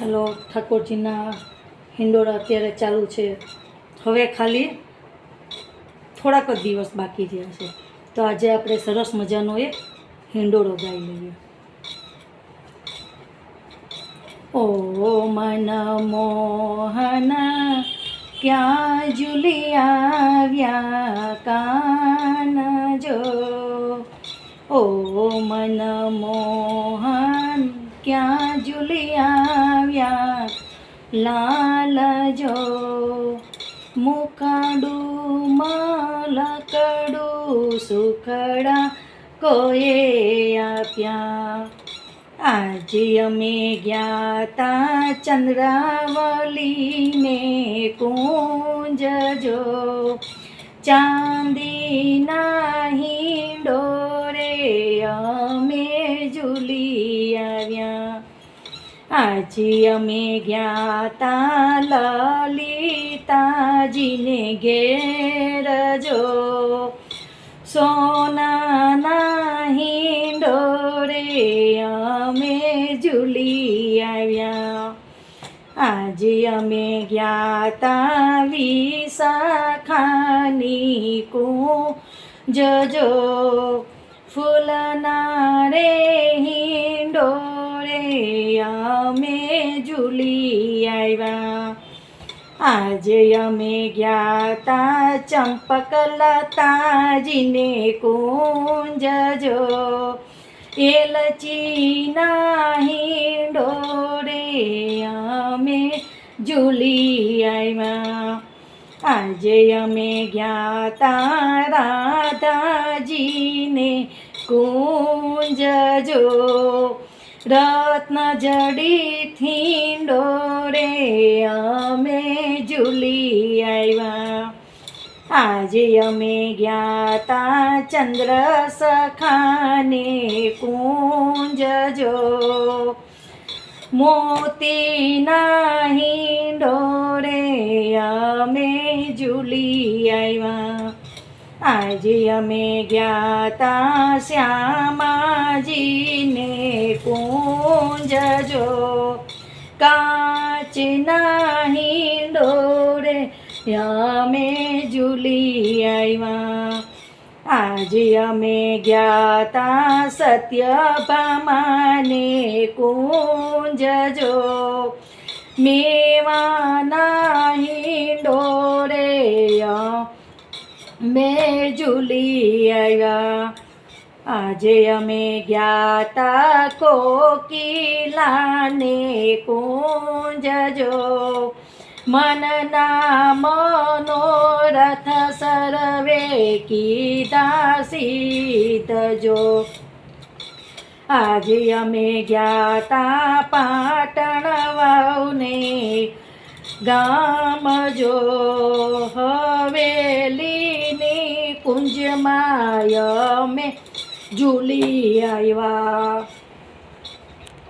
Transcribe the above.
ચાલો ઠાકોરજીના હિંડોળા અત્યારે ચાલુ છે. હવે ખાલી થોડાક જ દિવસ બાકી રહ્યા છે. તો આજે આપણે સરસ મજાનો એક હિંડોળો ગાઈ લઈએ. ઓ મન મોહન, ક્યાં જુલિયા કાન જો? ઓ મન મોહન ક્યાં ઝૂલી લાલ જો મુકાડું મલકડું સુખડા કોએ આપ્યા? આજે અમે ગયા તા ચંદ્રાવલીને કુંજ જો ચાંદીના આજે અમે ગયા તા લલિતાજીને ઘેર જો સોનાના હિંડોરે અમે ઝૂલી આવ્યા આજે અમે ગયા તા વિશાખાની કું જો ઝૂલી આવ્યા આજે અમે ગયા તા ચંપકલતાજીને કુંજ જો. એલચીના હિંડોરે અમે ઝૂલી આવ્યા આજે અમે ગયા તા રાધાજીને કુંજ જો. રત્ન જડીથી ડોરે અમે ઝૂલી આવ્યા આજે અમે ગયા તા ચંદ્ર સખાને કુંજ જો. મોતીના હિંડોરે અમે ઝૂલી આવ્યા આજે અમે ગયા તા શ્યામાજીને કુંજ કાચ નાહી હિંડોરે અમે ઝૂલી આવ્યા. આજે અમે ગયા તા સત્યભામાને કુંજ જો. મેવાના હિંડોરે મેં ઝૂલી આવ્યા. આજે અમે ગયા તા કોકિલાને કુંજ જો મનના મનોરથ સર્વે કીધા સીધજો આજે અમે ગયા તા પાટણ વાવને ગામ જો હવેલીની મેં ઝૂલી આવ્યા.